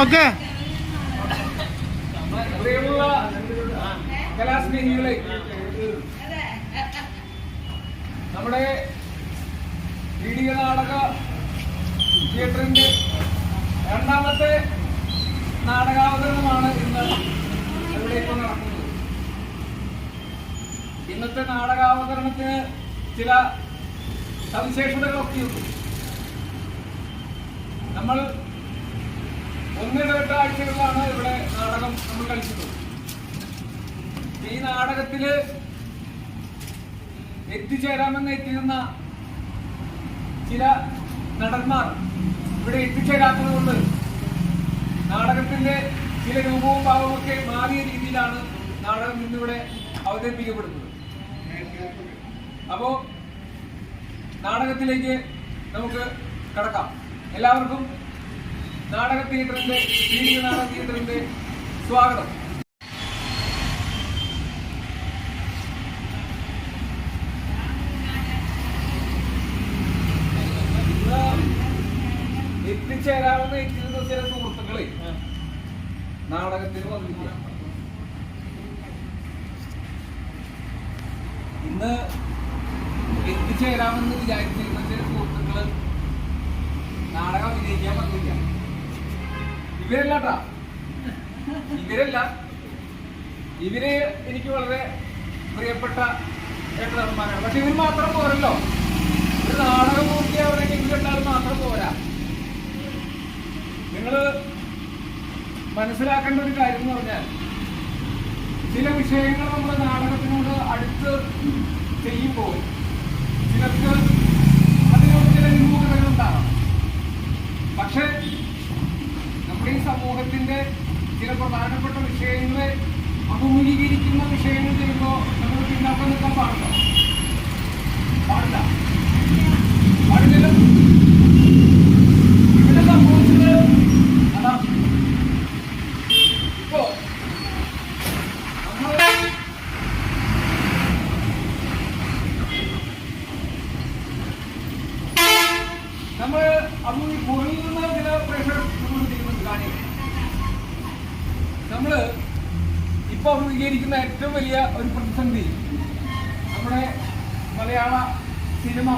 Okay. കലാസ്നേഹികളെ നമ്മുടെ പീഡിക നാടക തിയേറ്ററിന്റെ രണ്ടാമത്തെ നാടകാവതരണമാണ് ഇന്ന് ഇവിടെ ഇപ്പോൾ നടക്കുന്നത്. ഇന്നത്തെ നാടകാവതരണത്തിന് ചില സവിശേഷതകളൊക്കെയുണ്ട്. നമ്മൾ ഒന്നിടവിട്ട ആഴ്ചകളിലാണ് ഇവിടെ നാടകം നമ്മൾ കളിച്ചത് ഈ നാടകത്തിൽ എത്തിച്ചേരാമെന്ന് എത്തിയിരുന്ന ചില നടന്മാർ ഇവിടെ എത്തിച്ചേരാത്തത് കൊണ്ട് നാടകത്തിന്റെ ചില രൂപവും ഭാവവും ഒക്കെ മാറിയ രീതിയിലാണ് നാടകം ഇന്നിവിടെ അവതരിപ്പിക്കപ്പെടുന്നത്. അപ്പോ നാടകത്തിലേക്ക് നമുക്ക് കടക്കാം. എല്ലാവർക്കും നാടക തിയേറ്ററിന്റെ പീഡിക നാടക തിയേറ്ററിന്റെ സ്വാഗതം. എത്തിച്ചേരാവുന്ന എത്തിയിരുന്ന ചില സുഹൃത്തുക്കളെ നാടകത്തിന് വന്നില്ല ഇന്ന് എത്തിച്ചേരാമെന്ന് വിചാരിച്ചിരുന്ന ചില സുഹൃത്തുക്കൾ നാടകം അഭിനയിക്കാൻ വന്നില്ല ഇവരല്ല ട്ടാ. ഇവരല്ല. ഇവർ എനിക്ക് വളരെ പ്രിയപ്പെട്ട ഏട്ടനർമാരാണ് പക്ഷെ ഇവർ മാത്രം പോരല്ലോ. ഒരു നാടകം പൂർത്തിയാവണമെങ്കിൽ ഇവർ രണ്ടാൾ മാത്രം പോരാ. നിങ്ങൾ മനസ്സിലാക്കേണ്ട ഒരു കാര്യം എന്ന് പറഞ്ഞാൽ ചില വിഷയങ്ങൾ നമ്മൾ നാടകത്തിനോട് അടുത്ത് ചെയ്യുമ്പോൾ ചിലർക്ക് അതിനോട് ചില വിമുഖതകൾ ഉണ്ടാകാം പക്ഷേ നമ്മുടെ ഈ സമൂഹത്തിന്റെ ചില പ്രധാനപ്പെട്ട വിഷയങ്ങളെ അഭിമുഖീകരിക്കുന്ന വിഷയങ്ങൾ ചെയ്യുമ്പോൾ നമ്മൾ പിന്നാക്കം നിൽക്കാൻ പാടില്ല. പാടില്ല. പാടില്ലല്ലോ. ഇവിടെ സംഭവിച്ചത് ഇപ്പോ നമ്മൾ നമ്മൾ അന്ന് പുറകിൽ നിന്ന് ചില പ്രഷർ നമ്മൾ ചെയ്യുന്നുണ്ട് കാര്യം. നമ്മൾ ഇപ്പൊ അഭിമുഖീകരിക്കുന്ന ഏറ്റവും വലിയ ഒരു പ്രതിസന്ധി നമ്മുടെ മലയാള സിനിമ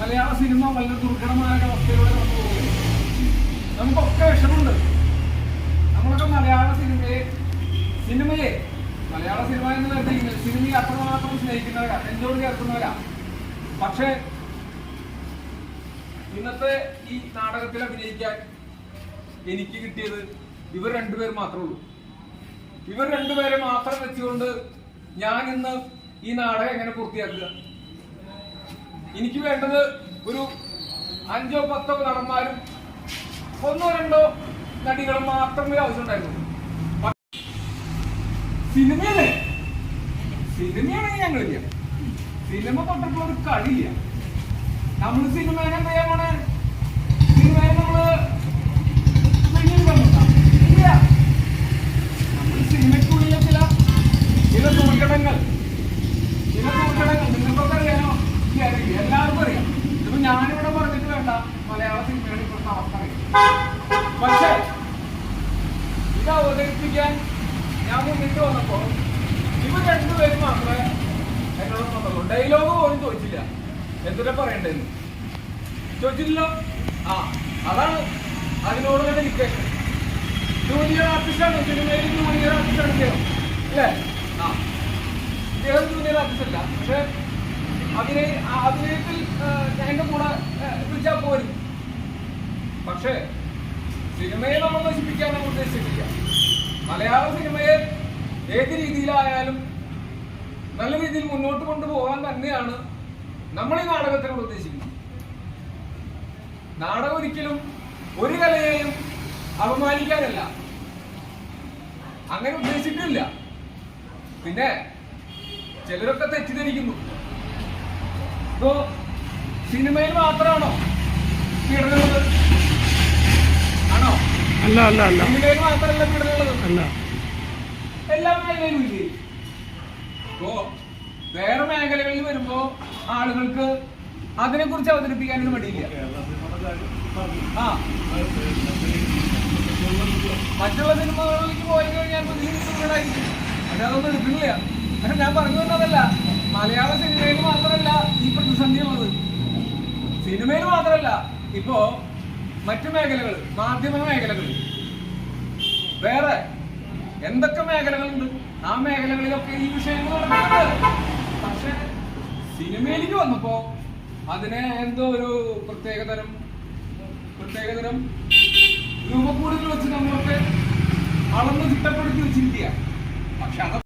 മലയാള സിനിമ വളരെ ദുർഘടമായ അവസ്ഥയിലൂടെ നമ്മൾ പോകുന്നു. നമുക്കൊക്കെ വിഷമമുണ്ട്. നമ്മളൊക്കെ മലയാള സിനിമയെ സിനിമയെ മലയാള സിനിമ എന്ന് കരുതിയില്ല സിനിമയെ അത്രമാത്രം സ്നേഹിക്കുന്നവരാ. നെഞ്ചോട് കേൾക്കുന്നവരാ പക്ഷേ ഇന്നത്തെ ഈ നാടകത്തിൽ അഭിനയിക്കാൻ എനിക്ക് കിട്ടിയത് ഇവർ രണ്ടുപേർ മാത്രമേ ഉള്ളൂ. ഇവർ രണ്ടുപേരെ മാത്രം വെച്ചുകൊണ്ട് ഞാൻ ഇന്ന് ഈ നാടകം എങ്ങനെ പൂർത്തിയാക്കുക? എനിക്ക് വേണ്ടത് ഒരു അഞ്ചോ പത്തോ നടന്മാരും ഒന്നോ രണ്ടോ നടികളും മാത്രമേ ആവശ്യമുണ്ടായിരുന്നു സിനിമയിലെ സിനിമയാണെങ്കിൽ ഞങ്ങളില്ല സിനിമ തൊട്ടപ്പോൾ ഒരു കളിയില്ല. നമ്മൾ സിനിമേനെ എന്താ ചെയ്യാൻ പോണേ? സിനിമയെ നമ്മൾ വെളിയിൽ വന്നിട്ടാ? ഇല്ല നമ്മൾ സിനിമയ്ക്കുള്ളിലെ ചില ചില ദുർഘടങ്ങൾ ചില ദുർഘടങ്ങൾ നിങ്ങൾക്കൊക്കെ അറിയാനോ ഇല്ല, അറിയാം ഇതിപ്പോ ഞാനിവിടെ പറഞ്ഞിട്ട് വേണ്ട. മലയാള സിനിമയുടെ ഇപ്പോഴത്തെ അവസ്ഥ പക്ഷേ ഇത് അവതരിപ്പിക്കാൻ ഞാൻ മുന്നിട്ട് വന്നപ്പോ ഇവർ രണ്ടുപേരും മാത്രമേ എന്നോട് വന്നുള്ളൂ ഡയലോഗ് പോലും ചോദിച്ചില്ല. എന്തിനാ പറയണ്ടെന്ന് ചോദിച്ചില്ലല്ലോ ആ അതാണ് അതിനോടുള്ള ഡെഡിക്കേഷൻ ജൂനിയർ ആർട്ടിസ്റ്റാണ് സിനിമയിൽ ജൂനിയർ ആർട്ടിസ്റ്റാണ് ഇദ്ദേഹം. അല്ലേ? ആ. ഇദ്ദേഹം ജൂനിയർ ആർട്ടിസ്റ്റ് അല്ല. അഭിനയ അഭിനയത്തിൽ ആ, എന്റെ കൂടെ വിളിച്ചാൽ പോരും. പക്ഷേ സിനിമയെ നമ്മൾ നശിപ്പിക്കാൻ നമ്മൾ ഉദ്ദേശിച്ചിട്ടില്ല മലയാള സിനിമയെ ഏത് രീതിയിലായാലും നല്ല രീതിയിൽ മുന്നോട്ട് കൊണ്ടുപോകാൻ തന്നെയാണ് നമ്മൾ ഈ നാടകത്തിനോട് ഉദ്ദേശിക്കുന്നത്. നാടകം ഒരിക്കലും ഒരു കലയെയും അപമാനിക്കാനല്ല. അങ്ങനെ ഉദ്ദേശിച്ചിട്ടില്ല പിന്നെ ചിലരൊക്കെ തെറ്റിദ്ധരിക്കുന്നു. ഇപ്പോ സിനിമയിൽ മാത്രമാണോ പീഡനമുള്ളത്? ആണോ? അല്ല അല്ല അല്ല. സിനിമയിൽ മാത്രമല്ല പീഡനമുള്ളത്? അല്ല. എല്ലാ മേഖലയിലും ഇല്ലേ? ഇപ്പോ വേറെ മേഖലകളിൽ വരുമ്പോ ആളുകൾക്ക് അതിനെ കുറിച്ച് അവതരിപ്പിക്കാനൊന്നും മടിയില്ല. ആ. മറ്റുള്ള സിനിമകളിലേക്ക് പോയി കഴിഞ്ഞാൽ പക്ഷെ അതൊന്നും എടുക്കുന്നില്ല. പക്ഷെ ഞാൻ പറഞ്ഞു വന്നതല്ല. മലയാള സിനിമയിൽ മാത്രമല്ല ഈ പ്രതിസന്ധി ഉള്ളത്. സിനിമയിൽ മാത്രമല്ല ഇപ്പോ മറ്റു മേഖലകൾ മാധ്യമ മേഖലകൾ. വേറെ എന്തൊക്കെ മേഖലകളുണ്ട്? ആ മേഖലകളിലൊക്കെ ഈ വിഷയങ്ങൾ പക്ഷെ സിനിമയിലേക്ക് വന്നപ്പോ അതിനെ എന്തോ ഒരു പ്രത്യേകതരം പ്രത്യേകതരം രൂപക്കൂടുതൽ വെച്ച് നമ്മളൊക്കെ അളന്ന് ചിട്ടപ്പെടുത്തി വെച്ചിരിക്കുക പക്ഷെ അതൊക്കെ